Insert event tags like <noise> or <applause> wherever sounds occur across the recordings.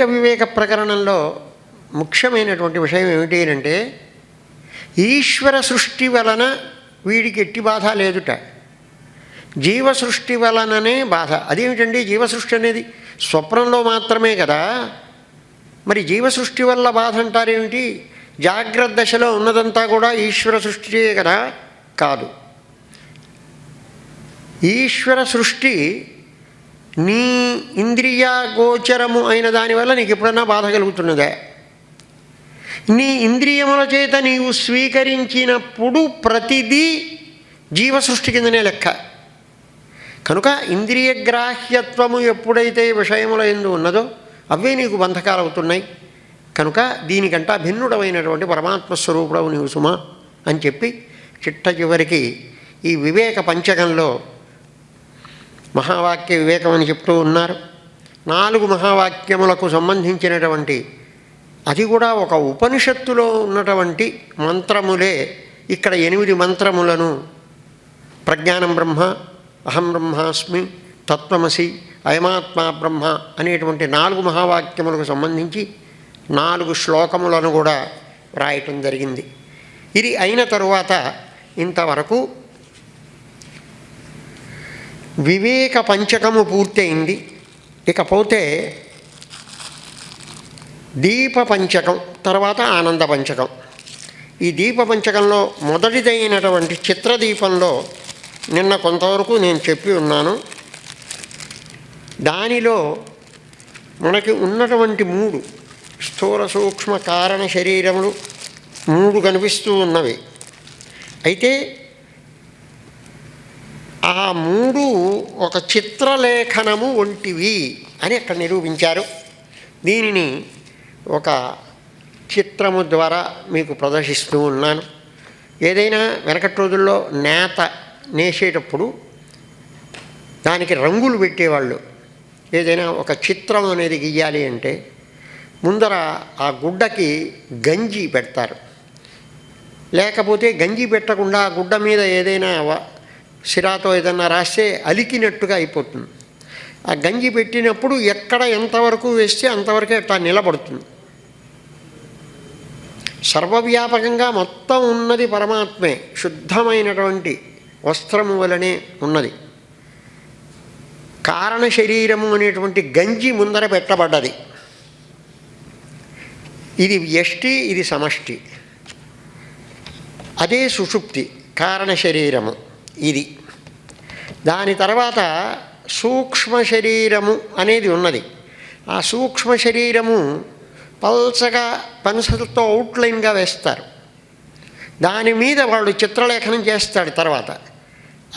ద్వైత వివేక ప్రకరణంలో ముఖ్యమైనటువంటి విషయం ఏమిటి అంటే ఈశ్వర సృష్టి వలన వీడికి ఎట్టి బాధ లేదుట. జీవ సృష్టి వలననే బాధ. అదేమిటండి జీవ సృష్టి అనేది? స్వప్నంలో మాత్రమే కదా. మరి జీవ సృష్టి వల్ల బాధ అంటారేమిటి జాగ్రత్త దశలో ఉన్నదంతా కూడా ఈశ్వర సృష్టియే కదా. కాదు. ఈశ్వర సృష్టి నీ ఇంద్రియ గోచరము అయిన దానివల్ల నీకు ఎప్పుడన్నా బాధ కలుగుతున్నదే? నీ ఇంద్రియముల చేత నీవు స్వీకరించినప్పుడు ప్రతిదీ జీవ సృష్టి కిందనే లెక్క. కనుక ఇంద్రియ గ్రాహ్యత్వము ఎప్పుడైతే విషయముల ఎందు ఉన్నదో అవే నీకు బంధకాలు అవుతున్నాయి కనుక దీనికంటా భిన్నుడమైనటువంటి పరమాత్మ స్వరూపుడవు నీవు సుమా అని చెప్పి చిట్ట చివరికి ఈ వివేక పంచకంలో మహావాక్య వివేకం అని చెప్తూ ఉన్నారు. నాలుగు మహావాక్యములకు సంబంధించినటువంటి అది కూడా ఒక ఉపనిషత్తులో ఉన్నటువంటి మంత్రములే ఇక్కడ ఎనిమిది మంత్రములను. ప్రజ్ఞానం బ్రహ్మ అహం బ్రహ్మాస్మి తత్వమసి అయమాత్మా బ్రహ్మ అనేటువంటి నాలుగు మహావాక్యములకు సంబంధించి నాలుగు శ్లోకములను కూడా రాయటం జరిగింది. ఇది అయిన తరువాత ఇంతవరకు వివేక పంచకము పూర్తయింది. ఇకపోతే దీప పంచకం తర్వాత ఆనంద పంచకం. ఈ దీప పంచకంలో మొదటిదైనటువంటి చిత్రదీపంలో నిన్న కొంతవరకు నేను చెప్పి ఉన్నాను. దానిలో మనకి ఉన్నటువంటి మూడు స్థూల సూక్ష్మ కారణ శరీరములు మూడు కనిపిస్తూ ఉన్నవి. అయితే ఆ మూడు ఒక చిత్రలేఖనము వంటివి అని అక్కడ నిరూపించారు. దీనిని ఒక చిత్రము ద్వారా మీకు ప్రదర్శిస్తూ ఉన్నాను. ఏదైనా వెనకటి రోజుల్లో నేత నేసేటప్పుడు దానికి రంగులు పెట్టేవాళ్ళు. ఏదైనా ఒక చిత్రం అనేది గీయాలి అంటే ముందర ఆ గుడ్డకి గంజి పెడతారు. లేకపోతే గంజి పెట్టకుండా ఆ గుడ్డ మీద ఏదైనా సిరాతో ఏదైనా రాస్తే అలికినట్టుగా అయిపోతుంది. ఆ గంజి పెట్టినప్పుడు ఎక్కడ ఎంతవరకు వేస్తే అంతవరకే అట్లా నిలబడుతుంది. సర్వవ్యాపకంగా మొత్తం ఉన్నది పరమాత్మే శుద్ధమైనటువంటి వస్త్రము వలనే ఉన్నది. కారణ శరీరము అనేటువంటి గంజి ముందర పెట్టబడ్డది. ఇది ఎష్టి ఇది సమష్టి. అదే సుషుప్తి కారణ శరీరము. ఇది. దాని తర్వాత సూక్ష్మ శరీరము అనేది ఉన్నది. ఆ సూక్ష్మ శరీరము పల్చగా పెన్సిల్తో అవుట్లైన్గా వేస్తారు. దాని మీద వాళ్ళు చిత్రలేఖనం చేస్తాడు తర్వాత.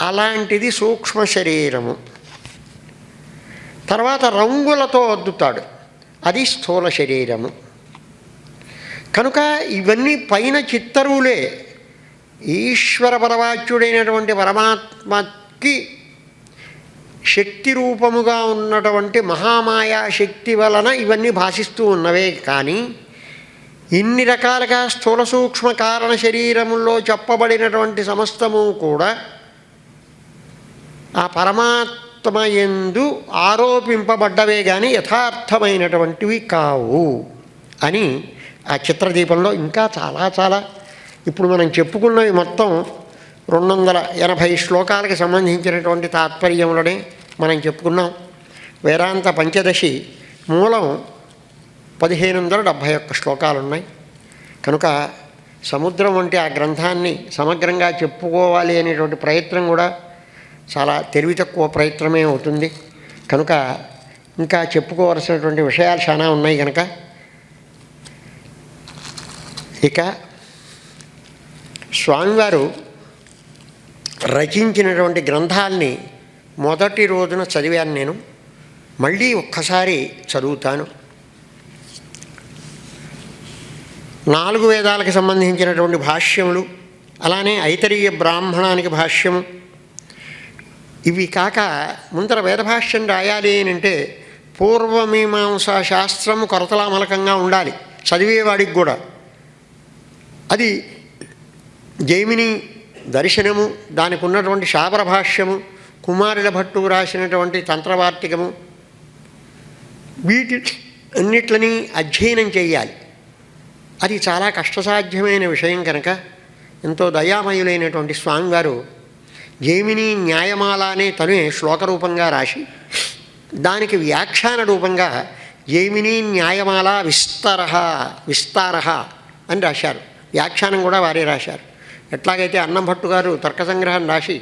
అలాంటిది సూక్ష్మ శరీరము. తర్వాత రంగులతో అద్దుతాడు. అది స్థూల శరీరము. కనుక ఇవన్నీ పైన చిత్తరువులే ఈశ్వర పరవాచ్యుడైనటువంటి పరమాత్మకి శక్తి రూపముగా ఉన్నటువంటి మహామాయా శక్తి వలన ఇవన్నీ భాషిస్తూ ఉన్నవే కానీ ఇన్ని రకాలుగా స్థూల సూక్ష్మ కారణ శరీరంలో చెప్పబడినటువంటి సమస్తము కూడా ఆ పరమాత్మ ఎందు ఆరోపింపబడ్డవే కానీ యథార్థమైనటువంటివి కావు అని ఆ చిత్రదీపంలో ఇంకా చాలా చాలా ఇప్పుడు మనం చెప్పుకున్నవి మొత్తం రెండు వందల ఎనభై శ్లోకాలకు సంబంధించినటువంటి తాత్పర్యములనే మనం చెప్పుకున్నాం. వేదాంత పంచదశి మూలం పదిహేను వందల డెబ్భై ఒక్క శ్లోకాలు ఉన్నాయి కనుక సముద్రం వంటి ఆ గ్రంథాన్ని సమగ్రంగా చెప్పుకోవాలి అనేటువంటి ప్రయత్నం కూడా చాలా తెలివి తక్కువ ప్రయత్నమే అవుతుంది. కనుక ఇంకా చెప్పుకోవలసినటువంటి విషయాలు చాలా ఉన్నాయి కనుక ఇక స్వామివారు రచించినటువంటి గ్రంథాల్ని మొదటి రోజున చదివాను నేను. మళ్ళీ ఒక్కసారి చదువుతాను. నాలుగు వేదాలకు సంబంధించినటువంటి భాష్యములు అలానే ఐతరీయ బ్రాహ్మణానికి భాష్యము. ఇవి కాక ముందర వేదభాష్యం రాయాలి అని అంటే పూర్వమీమాంసా శాస్త్రము కొరతలామలకంగా ఉండాలి చదివేవాడికి కూడా. అది జైమిని దర్శనము దానికి ఉన్నటువంటి శాబర భాష్యము కుమారుల భట్టు రాసినటువంటి తంత్రవార్తికము వీటి అన్నిట్లని అధ్యయనం చేయాలి. అది చాలా కష్టసాధ్యమైన విషయం కనుక ఎంతో దయామయులైనటువంటి స్వామివారు జైమిని న్యాయమాల అనే తనే శ్లోకరూపంగా రాసి దానికి వ్యాఖ్యాన రూపంగా జైమిని న్యాయమాల విస్తర విస్తార అని రాశారు. వ్యాఖ్యానం కూడా వారే రాశారు. ఎట్లాగైతే అన్నం భట్టు గారు తర్క సంగ్రహం రాసి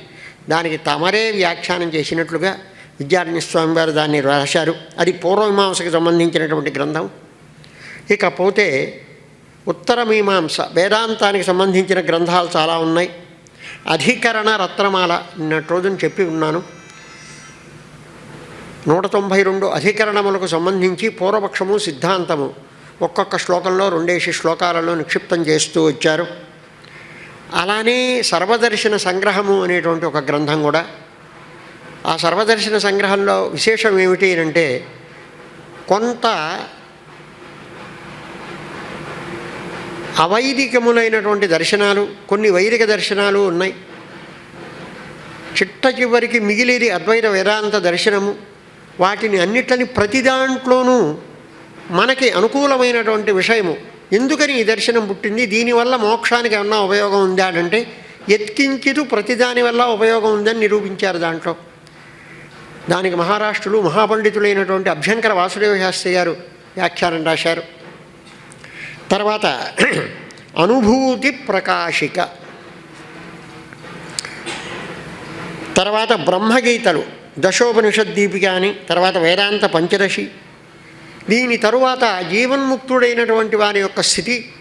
దానికి తమరే వ్యాఖ్యానం చేసినట్లుగా విద్యారణ్య స్వామి వారు దాన్ని రాశారు. అది పూర్వమీమాంసకు సంబంధించినటువంటి గ్రంథం. ఇకపోతే ఉత్తర మీమాంస వేదాంతానికి సంబంధించిన గ్రంథాలు చాలా ఉన్నాయి. అధికరణ రత్నమాల నిన్నటి రోజున చెప్పి ఉన్నాను. నూట తొంభై రెండు అధికరణములకు సంబంధించి పూర్వపక్షము సిద్ధాంతము ఒక్కొక్క శ్లోకంలో రెండేసి శ్లోకాలలో నిక్షిప్తం చేస్తూ వచ్చారు. అలానే సర్వదర్శన సంగ్రహము అనేటువంటి ఒక గ్రంథం కూడా. ఆ సర్వదర్శన సంగ్రహంలో విశేషం ఏమిటి అంటే కొంత అవైదికములైనటువంటి దర్శనాలు కొన్ని వైదిక దర్శనాలు ఉన్నాయి. చిట్ట చివరికి మిగిలిది అద్వైత వేదాంత దర్శనము. వాటిని అన్నిట్లని ప్రతి దాంట్లోనూ మనకి అనుకూలమైనటువంటి విషయము. ఎందుకని ఈ దర్శనం పుట్టింది? దీనివల్ల మోక్షానికి ఏమన్నా ఉపయోగం ఉందా అంటే ఎత్కించితూ ప్రతిదాని వల్ల ఉపయోగం ఉందని నిరూపించారు దాంట్లో. దానికి మహారాష్ట్రులు మహాపండితులైనటువంటి అభ్యంకర వాసుదేవ శాస్త్రి గారు వ్యాఖ్యానం రాశారు. తర్వాత <clears throat> అనుభూతి ప్రకాశిక. తర్వాత బ్రహ్మగీతలు దశోపనిషద్దీపిక అని తర్వాత వేదాంత పంచదశి దీని తరువాత జీవన్ముక్తుడైనటువంటి వారి యొక్క స్థితి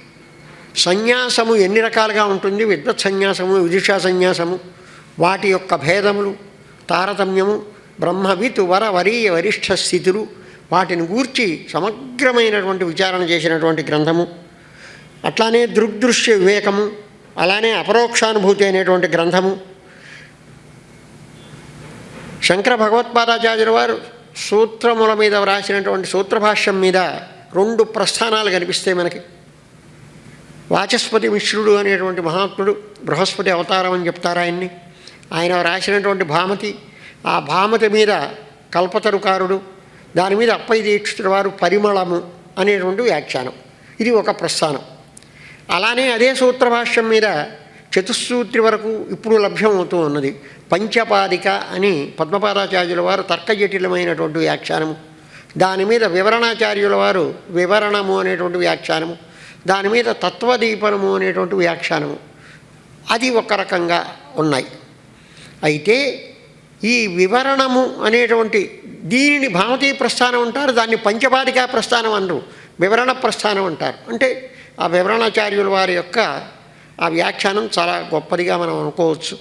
సన్యాసము ఎన్ని రకాలుగా ఉంటుంది? విద్వత్ సన్యాసము విదుషా సన్యాసము వాటి యొక్క భేదములు తారతమ్యము బ్రహ్మవిత్ వర వరీయ వరిష్ఠ స్థితులు వాటిని గూర్చి సమగ్రమైనటువంటి విచారణ చేసినటువంటి గ్రంథము. అట్లానే దృగ్దృశ్య వివేకము అలానే అపరోక్షానుభూతి అనేటువంటి గ్రంథము. శంకర భగవత్పాదాచార్యుల వారు సూత్రముల మీద వ్రాసినటువంటి సూత్రభాష్యం మీద రెండు ప్రస్థానాలు కనిపిస్తాయి మనకి. వాచస్పతి మిశ్రుడు అనేటువంటి మహాత్ముడు బృహస్పతి అవతారం అని చెప్తారు ఆయన్ని. ఆయన రాసినటువంటి భామతి ఆ భామతి మీద కల్పతరుకారుడు దాని మీద అప్పై దీక్షితుల వారు పరిమళము అనేటువంటి వ్యాఖ్యానం. ఇది ఒక ప్రస్థానం. అలానే అదే సూత్రభాష్యం మీద చతుస్సూత్రి వరకు ఇప్పుడు లభ్యమవుతూ ఉన్నది. పంచపాదిక అని పద్మపాదాచార్యుల వారు తర్కజటిలమైనటువంటి వ్యాఖ్యానము. దాని మీద వివరణాచార్యుల వారు వివరణము అనేటువంటి వ్యాఖ్యానము. దాని మీద తత్వదీపనము అనేటువంటి వ్యాఖ్యానము. అది ఒక రకంగా ఉన్నాయి. అయితే ఈ వివరణము అనేటువంటి దీనిని భామతీ ప్రస్థానం అంటారు దాన్ని పంచపాదికా ప్రస్థానం అనరు వివరణ ప్రస్థానం అంటారు. అంటే ఆ వివరణాచార్యుల వారి యొక్క ఆ వ్యాఖ్యానం చాలా గొప్పదిగా మనం అనుకోవచ్చు.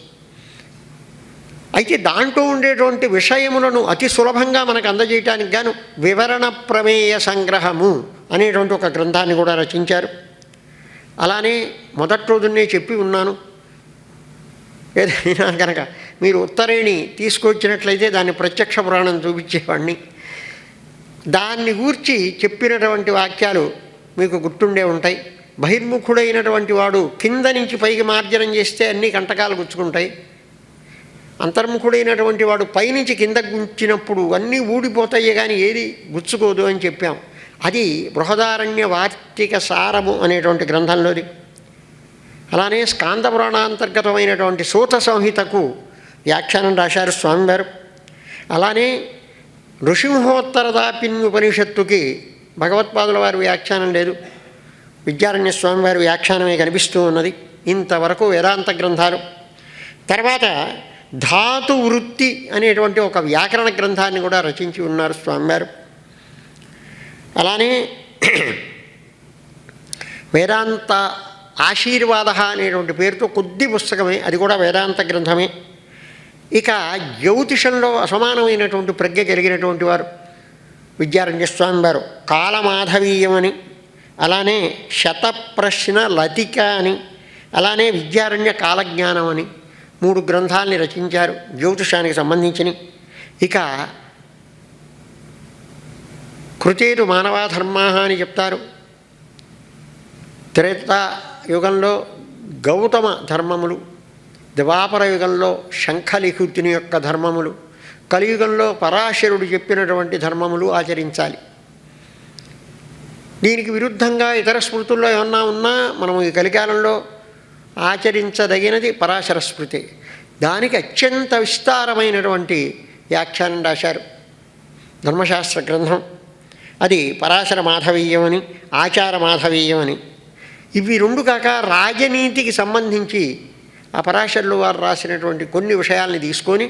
అయితే దాంట్లో ఉండేటువంటి విషయములను అతి సులభంగా మనకు అందజేయటానికి గాను వివరణ ప్రమేయ సంగ్రహము అనేటువంటి ఒక గ్రంథాన్ని కూడా రచించారు. అలానే మొదటి రోజునే చెప్పి ఉన్నాను. ఏదైనా కనుక మీరు ఉత్తరేణి తీసుకొచ్చినట్లయితే దాన్ని ప్రత్యక్ష పురాణం చూపించేవాడిని దాన్ని గూర్చి చెప్పినటువంటి వాక్యాలు మీకు గుర్తుండే ఉంటాయి. బహిర్ముఖుడైనటువంటి వాడు కింద నుంచి పైకి మార్జనం చేస్తే అన్ని కంటకాలు గుచ్చుకుంటాయి. అంతర్ముఖుడైనటువంటి వాడు పైనుంచి కింద గుంచినప్పుడు అన్నీ ఊడిపోతాయి కానీ ఏది గుచ్చుకోదు అని చెప్పాం. అది బృహదారణ్య వార్తిక సారము అనేటువంటి గ్రంథంలోది. అలానే స్కాంద పురాణాంతర్గతమైనటువంటి సూత సంహితకు వ్యాఖ్యానం రాశారు స్వామివారు. అలానే నృసింహోత్తరదాపిన్యుపనిషత్తుకి భగవత్పాదుల వారి వ్యాఖ్యానం లేదు. విద్యారణ్య స్వామివారి వ్యాఖ్యానమే కనిపిస్తూ ఉన్నది. ఇంతవరకు వేదాంత గ్రంథాలు. తర్వాత ధాతు వృత్తి అనేటువంటి ఒక వ్యాకరణ గ్రంథాన్ని కూడా రచించి ఉన్నారు స్వామివారు. అలానే వేదాంత ఆశీర్వాద అనేటువంటి పేరుతో కొద్ది పుస్తకమే. అది కూడా వేదాంత గ్రంథమే. ఇక జ్యోతిషంలో అసమానమైనటువంటి ప్రజ్ఞ కలిగినటువంటి వారు విద్యారణ్య స్వామి వారు కాలమాధవీయమని అలానే శతప్రశ్న లతిక అని అలానే విద్యారణ్య కాలజ్ఞానం అని మూడు గ్రంథాలని రచించారు జ్యోతిషానికి సంబంధించిన ఇక కృతేరు మానవాధర్మా అని చెప్తారు. త్రేత యుగంలో గౌతమ ధర్మములు ద్వాపర యుగంలో శంఖలిఖుతుని యొక్క ధర్మములు కలియుగంలో పరాశరుడు చెప్పినటువంటి ధర్మములు ఆచరించాలి. దీనికి విరుద్ధంగా ఇతర స్మృతుల్లో ఏమన్నా ఉన్నా మనం ఈ కలికాలంలో ఆచరించదగినది పరాశర స్మృతి. దానికి అత్యంత విస్తారమైనటువంటి వ్యాఖ్యానం రాశారు. ధర్మశాస్త్ర గ్రంథం. అది పరాశర మాధవీయం అని ఆచార మాధవీయం అని. ఇవి రెండు కాక రాజనీతికి సంబంధించి ఆ పరాశరులు వారు రాసినటువంటి కొన్ని విషయాల్ని తీసుకొని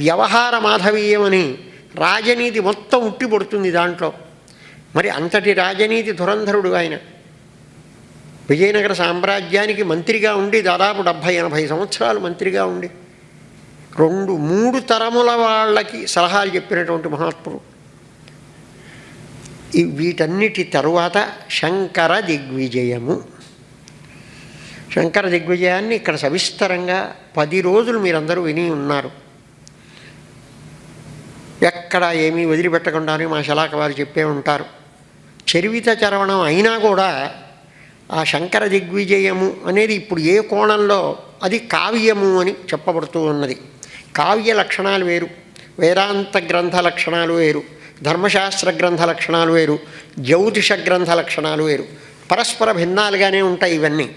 వ్యవహార మాధవీయం అని రాజనీతి మొత్తం ఉట్టిపడుతుంది దాంట్లో. మరి అంతటి రాజనీతి ధురంధరుడు ఆయన. విజయనగర సామ్రాజ్యానికి మంత్రిగా ఉండి దాదాపు డెబ్భై ఎనభై సంవత్సరాలు మంత్రిగా ఉండి రెండు మూడు తరముల వాళ్ళకి సలహాలు చెప్పినటువంటి మహాత్ముడు. వీటన్నిటి తరువాత శంకర దిగ్విజయము. శంకర దిగ్విజయాన్ని ఇక్కడ సవిస్తరంగా పది రోజులు మీరందరూ విని ఉన్నారు. ఎక్కడ ఏమీ వదిలిపెట్టకుండానే మా శలాక వారు చెప్పే ఉంటారు. చరివిత చరవణం అయినా కూడా ఆ శంకర దిగ్విజయము అనేది ఇప్పుడు ఏ కోణంలో అది కావ్యము అని చెప్పబడుతూ ఉన్నది. కావ్య లక్షణాలు వేరు వేదాంత గ్రంథ లక్షణాలు వేరు ధర్మశాస్త్ర గ్రంథ లక్షణాలు వేరు జ్యోతిష గ్రంథ లక్షణాలు వేరు. పరస్పర భిన్నాలుగానే ఉంటాయి ఇవన్నీ.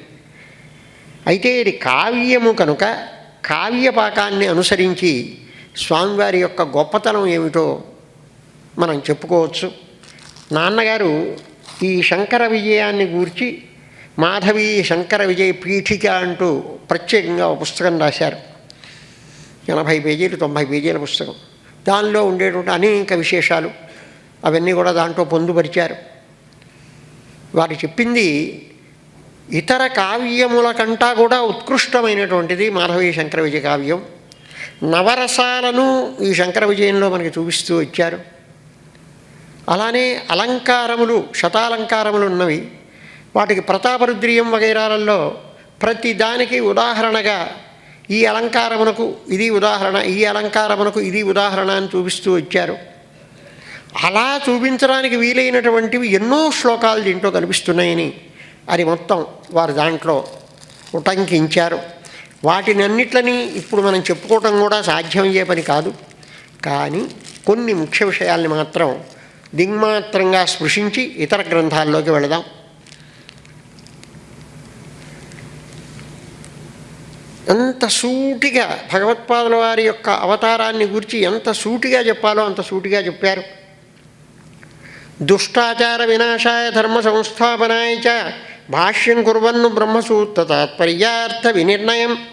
అయితే ఇది కావ్యము కనుక కావ్యపాకాన్ని అనుసరించి స్వామివారి యొక్క గొప్పతనం ఏమిటో మనం చెప్పుకోవచ్చు. నాన్నగారు ఈ శంకర విజయాన్ని గూర్చి మాధవి శంకర విజయ పీఠిక అంటూ ప్రత్యేకంగా ఒక పుస్తకం రాశారు. ఎనభై పేజీలు తొంభై పేజీల పుస్తకం. దానిలో ఉండేటువంటి అనేక విశేషాలు అవన్నీ కూడా దాంట్లో పొందుపరిచారు. వారు చెప్పింది ఇతర కావ్యముల కంటా కూడా ఉత్కృష్టమైనటువంటిది మాధవీ శంకర విజయ కావ్యం. నవరసాలను ఈ శంకర విజయంలో మనకి చూపిస్తూ వచ్చారు. అలానే అలంకారములు శతాలంకారములు ఉన్నవి. వాటికి ప్రతాపరుద్రియం వగైరాలలో ప్రతి దానికి ఉదాహరణగా ఈ అలంకారమునకు ఇది ఉదాహరణ ఈ అలంకారమునకు ఇది ఉదాహరణ అని చూపిస్తూ వచ్చారు. అలా చూపించడానికి వీలైనటువంటివి ఎన్నో శ్లోకాలు దీంట్లో కనిపిస్తున్నాయని అది మొత్తం వారు దాంట్లో ఉటంకించారు. వాటిని అన్నిట్లని ఇప్పుడు మనం చెప్పుకోవటం కూడా సాధ్యమయ్యే పని కాదు. కానీ కొన్ని ముఖ్య విషయాల్ని మాత్రం దిగ్మాత్రంగా స్పృశించి ఇతర గ్రంథాల్లోకి వెళదాం. ఎంత సూటిగా భగవత్పాదుల వారి యొక్క అవతారాన్ని గురించి ఎంత సూటిగా చెప్పాలో అంత సూటిగా చెప్పారు. దుష్టాచార వినాశాయ ధర్మ సంస్థాపనాయ చ భాష్యం కుర్వన్ను బ్రహ్మసూత్ర తాత్పర్యార్థ వినిర్ణయం.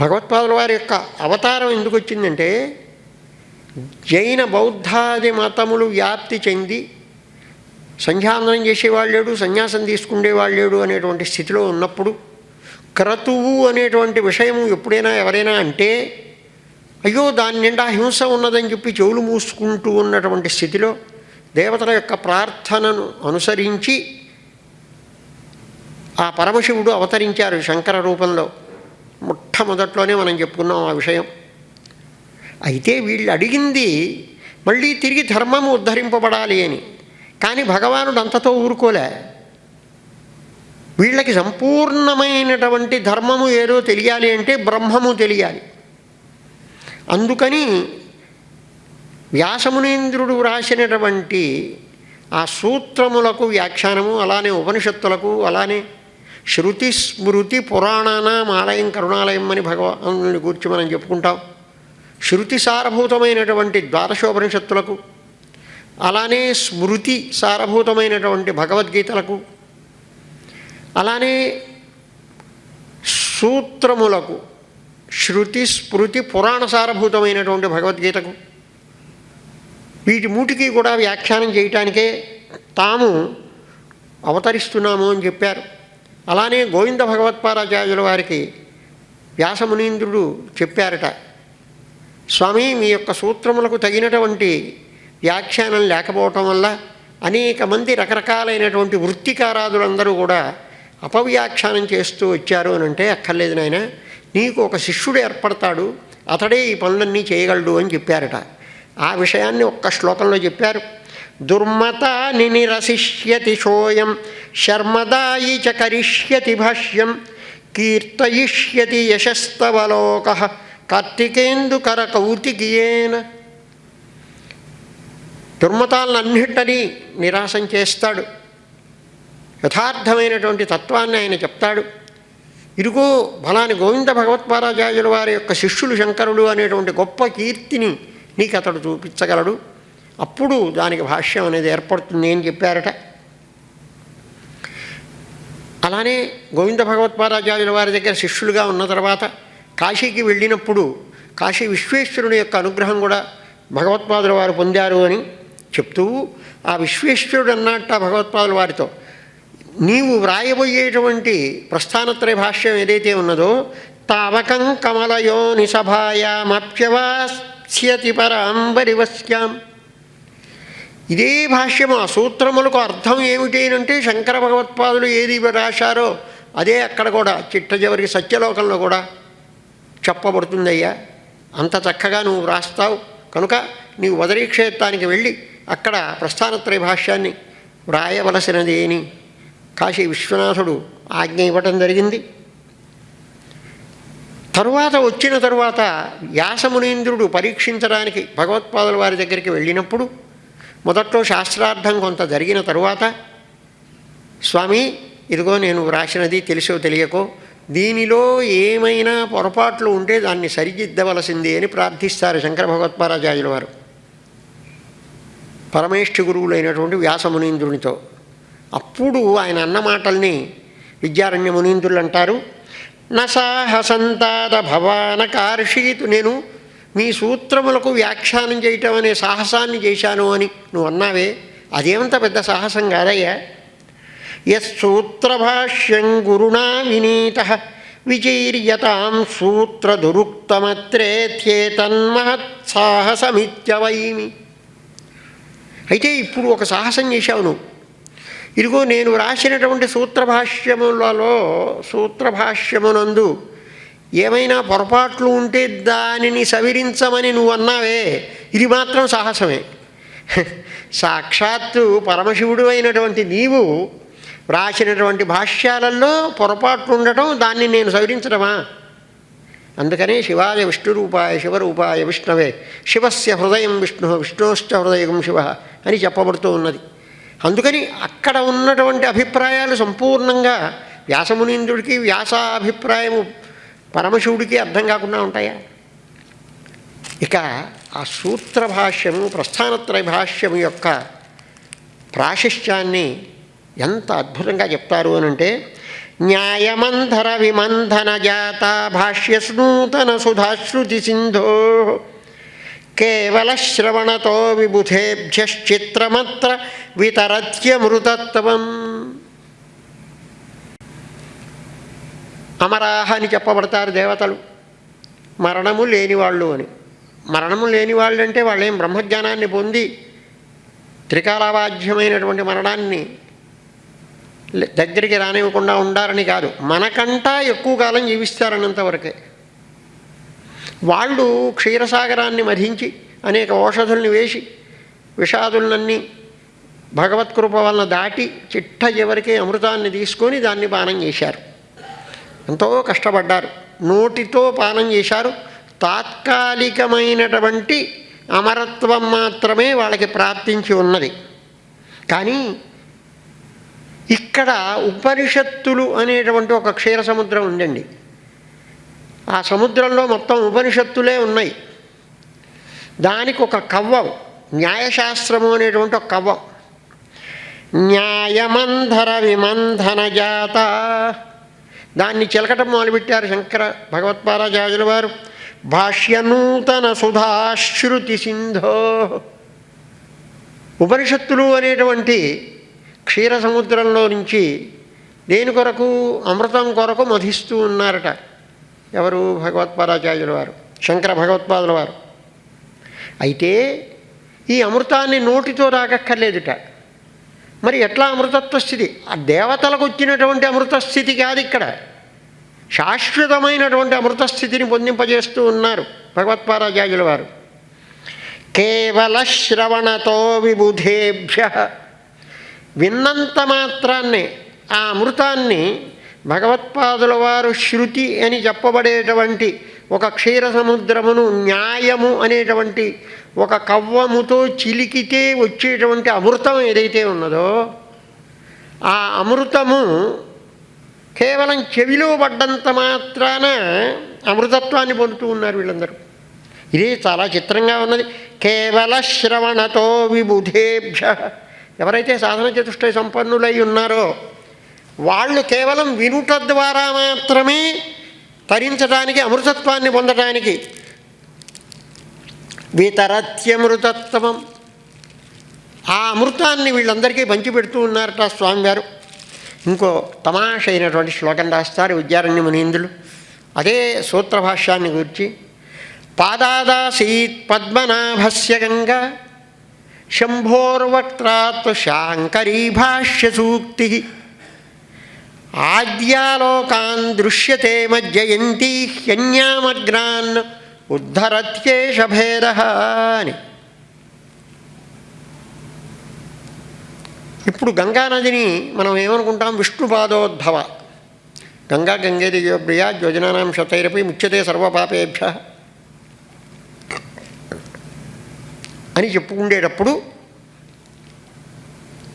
భగవత్పాదుల వారి యొక్క అవతారం ఎందుకు వచ్చిందంటే జైన బౌద్ధాది మతములు వ్యాప్తి చెంది సంధ్యావందనం చేసేవాళ్ళు లేడు సన్యాసం తీసుకునేవాళ్ళు లేడు అనేటువంటి స్థితిలో ఉన్నప్పుడు క్రతువు అనేటువంటి విషయం ఎప్పుడైనా ఎవరైనా అంటే అయ్యో దాని నిండా హింస ఉన్నదని చెప్పి చెవులు మూసుకుంటూ ఉన్నటువంటి స్థితిలో దేవతల యొక్క ప్రార్థనను అనుసరించి ఆ పరమశివుడు అవతరించారు శంకర రూపంలో. మొట్టమొదట్లోనే మనం చెప్పుకున్నాం ఆ విషయం. అయితే వీళ్ళు అడిగింది మళ్ళీ తిరిగి ధర్మము ఉద్ధరింపబడాలి అని. కానీ భగవానుడు అంతతో ఊరుకోలే. వీళ్ళకి సంపూర్ణమైనటువంటి ధర్మము ఏదో తెలియాలి అంటే బ్రహ్మము తెలియాలి. అందుకని వ్యాసమునేంద్రుడు వ్రాసినటువంటి ఆ సూత్రములకు వ్యాఖ్యానము అలానే ఉపనిషత్తులకు అలానే శృతి స్మృతి పురాణానామాలయం కరుణాలయం అని భగవానుని గురించి మనం చెప్పుకుంటాం. శృతి సారభూతమైనటువంటి ద్వాదశోపనిషత్తులకు అలానే స్మృతి సారభూతమైనటువంటి భగవద్గీతలకు అలానే సూత్రములకు శృతి స్మృతి పురాణ సారభూతమైనటువంటి భగవద్గీతకు వీటి మూటికి కూడా వ్యాఖ్యానం చేయటానికే తాము అవతరిస్తున్నాము అని చెప్పారు. అలానే గోవింద భగవత్పాదాచార్యుల వారికి వ్యాసమునీంద్రుడు చెప్పారట స్వామి మీ యొక్క సూత్రములకు తగినటువంటి వ్యాఖ్యానం లేకపోవటం వల్ల అనేక మంది రకరకాలైనటువంటి వృత్తికారాదులందరూ కూడా అపవ్యాఖ్యానం చేస్తూ వచ్చారు అని అంటే అక్కర్లేదు నాయన. నీకు ఒక శిష్యుడు ఏర్పడతాడు అతడే ఈ పనులన్నీ చేయగలడు అని చెప్పారట. ఆ విషయాన్ని ఒక్క శ్లోకంలో చెప్పారు. దుర్మత నిరసిష్యతి సోయం శర్మదాయి చ కరిష్యతి భాష్యం కీర్తయిష్యతి యశస్తవలోక కార్తికేందుకర కౌతికియేన దుర్మతాలన్నింటినీ నిరాశం చేస్తాడు. యథార్థమైనటువంటి తత్వాన్ని ఆయన చెప్తాడు. ఇరుగో బలాని గోవింద భగవత్పారాచార్యుల వారి యొక్క శిష్యులు శంకరుడు అనేటువంటి గొప్ప కీర్తిని నీకు అతడు చూపించగలడు. అప్పుడు దానికి భాష్యం అనేది ఏర్పడుతుంది అని చెప్పారట. అలానే గోవింద భగవత్పారాచార్యుల వారి దగ్గర శిష్యులుగా ఉన్న తర్వాత కాశీకి వెళ్ళినప్పుడు కాశీ విశ్వేశ్వరుని యొక్క అనుగ్రహం కూడా భగవత్పాదుల వారు పొందారు అని చెప్తూ ఆ విశ్వేశ్వరుడు అన్నట్ట భగవత్పాదుల వారితో నీవు వ్రాయబోయేటువంటి ప్రస్థానత్రయ భాష్యం ఏదైతే ఉన్నదో తావకం కమలయో నిసభాయామప్యవాస్యతి పరాంబరివస్యాం. ఇదే భాష్యము ఆ సూత్రములకు అర్థం ఏమిటేనంటే శంకర భగవత్పాదులు ఏది రాశారో అదే అక్కడ కూడా చిట్ట చివరికి సత్యలోకంలో కూడా చెప్పబడుతుందయ్యా. అంత చక్కగా నువ్వు వ్రాస్తావు. కనుక నీవు వదరీ క్షేత్రానికి వెళ్ళి అక్కడ ప్రస్థానత్రయ భాష్యాన్ని వ్రాయవలసినది అని కాశీ విశ్వనాథుడు ఆజ్ఞ ఇవ్వటం జరిగింది. తరువాత వచ్చిన తరువాత వ్యాసమునీంద్రుడు పరీక్షించడానికి భగవత్పాదుల వారి దగ్గరికి వెళ్ళినప్పుడు మొదట్లో శాస్త్రార్థం కొంత జరిగిన తరువాత స్వామి ఇదిగో నేను వ్రాసినది తెలుసో తెలియకో దీనిలో ఏమైనా పొరపాట్లు ఉంటే దాన్ని సరిదిద్దవలసింది అని ప్రార్థిస్తారు శంకర భగవత్పారాచార్యుల వారు. పరమేష్ఠి గురువులైనటువంటి వ్యాసమునీంద్రునితో అప్పుడు ఆయన అన్న మాటల్ని విద్యారణ్య మునీంద్రులు అంటారు నసాహసంతాద భవాన కార్షీతు నేను మీ సూత్రములకు వ్యాఖ్యానం చేయటం అనే సాహసాన్ని చేశాను అని నువ్వు అన్నావే అదేమంత పెద్ద సాహసం కాదయ్యా. యూత్రభాష్యం గురుణా వినీత విచీర్యతాం సూత్రదురుక్తమత్రేత్యేతన్మహత్సాహసమిత్యవైమి అయితే ఇప్పుడు ఒక సాహసం చేశావు నువ్వు ఇదిగో నేను రాసినటువంటి సూత్రభాష్యములలో సూత్రభాష్యమునందు ఏమైనా పొరపాట్లు ఉంటే దానిని సవిరించమని నువ్వు అన్నావే ఇది మాత్రం సాహసమే. సాక్షాత్తు పరమశివుడు అయినటువంటి నీవు రాసినటువంటి భాష్యాలలో పొరపాట్లు ఉండటం దాన్ని నేను సవరించడమా అందుకనే శివాయ విష్ణురూపాయ శివరూపాయ విష్ణవే శివస్య హృదయం విష్ణు విష్ణోశ్చ హృదయం శివ అని చెప్పబడుతూ ఉన్నది. అందుకని అక్కడ ఉన్నటువంటి అభిప్రాయాలు సంపూర్ణంగా వ్యాసమునీంద్రుడికి వ్యాసాభిప్రాయము పరమశివుడికి అర్థం కాకుండా ఉంటాయా? ఇక ఆ సూత్ర భాష్యము ప్రస్థానత్రయ భాష్యము యొక్క ప్రాశిష్యాన్ని ఎంత అద్భుతంగా చెప్తారు అనంటే న్యాయమంధర విమంధన జాత భాష్య స్నూతన సుధాశ్రుతి సింధో కేవల శ్రవణతో విబుధేభ్యశ్చిత్రమత్ర వితరత్యమృతత్వం అమరాహ అని చెప్పబడతారు దేవతలు. మరణము లేనివాళ్ళు అని. మరణము లేని వాళ్ళు అంటే వాళ్ళేం బ్రహ్మజ్ఞానాన్ని పొంది త్రికాలవాధ్యమైనటువంటి మరణాన్ని దగ్గరికి రానివ్వకుండా ఉండాలని కాదు. మనకంటా ఎక్కువ కాలం జీవిస్తారన్నంతవరకే వాళ్ళు క్షీరసాగరాన్ని మధించి అనేక ఔషధుల్ని వేసి విషాదులన్నీ భగవత్కృప వలన దాటి చిట్ట చివరికి అమృతాన్ని తీసుకొని దాన్ని పానం చేశారు. ఎంతో కష్టపడ్డారు. నోటితో పానం చేశారు. తాత్కాలికమైనటువంటి అమరత్వం మాత్రమే వాళ్ళకి ప్రాప్తించి ఉన్నది. కానీ ఇక్కడ ఉపనిషత్తులు అనేటువంటి ఒక క్షీర సముద్రం ఉందండి. ఆ సముద్రంలో మొత్తం ఉపనిషత్తులే ఉన్నాయి. దానికి ఒక కవ్వం న్యాయశాస్త్రము అనేటువంటి ఒక కవ్వం. న్యాయమంధర విమంధన జాత. దాన్ని చిలకటం మొదలుపెట్టారు శంకర భగవత్పాదాచార్యుల వారు. భాష్య నూతన సుధాశ్రుతి సింధో. ఉపనిషత్తులు అనేటువంటి క్షీర సముద్రంలో నుంచి దేని కొరకు అమృతం కొరకు మధిస్తూ ఉన్నారట. ఎవరు? భగవత్పాదాచార్యుల వారు. శంకర భగవత్పాదుల వారు. అయితే ఈ అమృతాన్ని నోటితో తాగక్కర్లేదుట మరి ఎట్లా అమృతత్వ స్థితి? ఆ దేవతలకు వచ్చినటువంటి అమృతస్థితి కాదు ఇక్కడ. శాశ్వతమైనటువంటి అమృతస్థితిని పొందింపజేస్తూ ఉన్నారు భగవత్పాదాచార్యుల వారు. కేవల శ్రవణతో విబుధేభ్య విన్నంత మాత్రాన్నే ఆ అమృతాన్ని భగవత్పాదుల వారు శృతి అని చెప్పబడేటువంటి ఒక క్షీర సముద్రమును న్యాయము అనేటువంటి ఒక కవ్వముతో చిలికితే వచ్చేటువంటి అమృతం ఏదైతే ఉన్నదో ఆ అమృతము కేవలం చెవిలో పడ్డంత మాత్రాన అమృతత్వాన్ని పొందుతూ ఉన్నారు వీళ్ళందరూ. ఇది చాలా చిత్రంగా ఉన్నది. కేవల శ్రవణతో విబుధేభ్య ఎవరైతే సాధన చతుష్టయ సంపన్నులై ఉన్నారో వాళ్ళు కేవలం వినుట ద్వారా మాత్రమే తరించడానికి అమృతత్వాన్ని పొందడానికి వితరత్యమృతత్వం ఆ అమృతాన్ని వీళ్ళందరికీ పంచిపెడుతూ ఉన్నారట స్వామివారు. ఇంకో తమాష అయినటువంటి శ్లోకం రాస్తారు విద్యారణ్య మునీంద్రులు. అదే సూత్రభాష్యాన్ని గురించి పాదాదాసీత్ పద్మనాభస్య గంగా శంభోర్వక్త్రాత్ శాంకరీ భాష్య సూక్తి ఆద్యాలోకాన్ దృశ్యతే మజ్జయంతి హ్యన్యామగ్నాన్ ఉద్ధరత్యేష భేద అని ఇప్పుడు గంగానదిని మనం ఏమనుకుంటాం? విష్ణుపాదోద్భవ. గంగా గంగేది ప్రియా యోజనానాం శతైరపి ముచ్యతే సర్వపాపేభ్య. అని చెప్పుకుండేటప్పుడు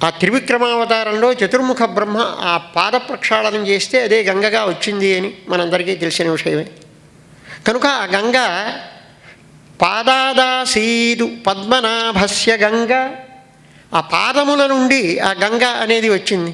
ఆ త్రివిక్రమావతారంలో చతుర్ముఖ బ్రహ్మ ఆ పాద ప్రక్షాళనం చేస్తే అదే గంగగా వచ్చింది అని మనందరికీ తెలిసిన విషయమే. కనుక ఆ గంగ పాదాదాసీదు పద్మనాభస్య గంగ ఆ పాదముల నుండి ఆ గంగ అనేది వచ్చింది.